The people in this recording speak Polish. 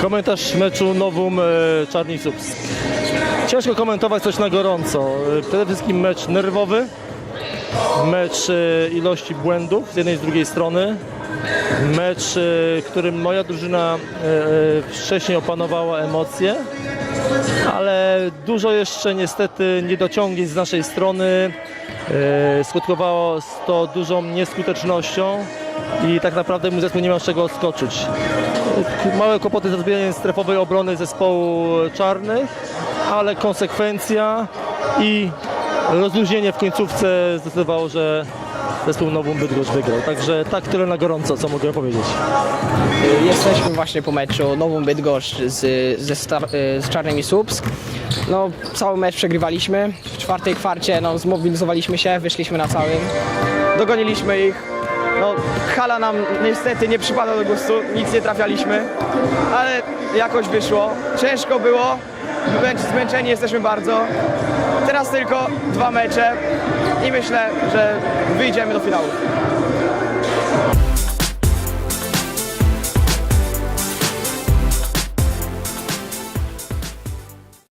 Komentarz meczu Nowum e, Czarni Słupsk. Ciężko komentować coś na gorąco. E, Przede wszystkim mecz nerwowy, mecz e, ilości błędów z jednej i z drugiej strony, mecz, którym moja drużyna wcześniej opanowała emocje, ale dużo jeszcze niestety niedociągnięć z naszej strony. Skutkowało to dużą nieskutecznością i tak naprawdę mój zespół nie miał z czego odskoczyć. Małe kłopoty ze zbijaniem strefowej obrony zespołu czarnych, ale konsekwencja i rozluźnienie w końcówce zdecydowało, że zespół Nową Bydgoszcz wygrał. Także tak tyle na gorąco, co mogę powiedzieć. Jesteśmy właśnie po meczu Nową Bydgoszcz z, ze z Czarnymi Słupsk. No, cały mecz przegrywaliśmy. W czwartej kwarcie no, zmobilizowaliśmy się, wyszliśmy na całym. Dogoniliśmy ich. No, hala nam niestety nie przypada do gustu, nic nie trafialiśmy, ale jakoś wyszło. Ciężko było, Zmęc- zmęczeni jesteśmy bardzo. Teraz tylko dwa mecze i myślę, że wyjdziemy do finału.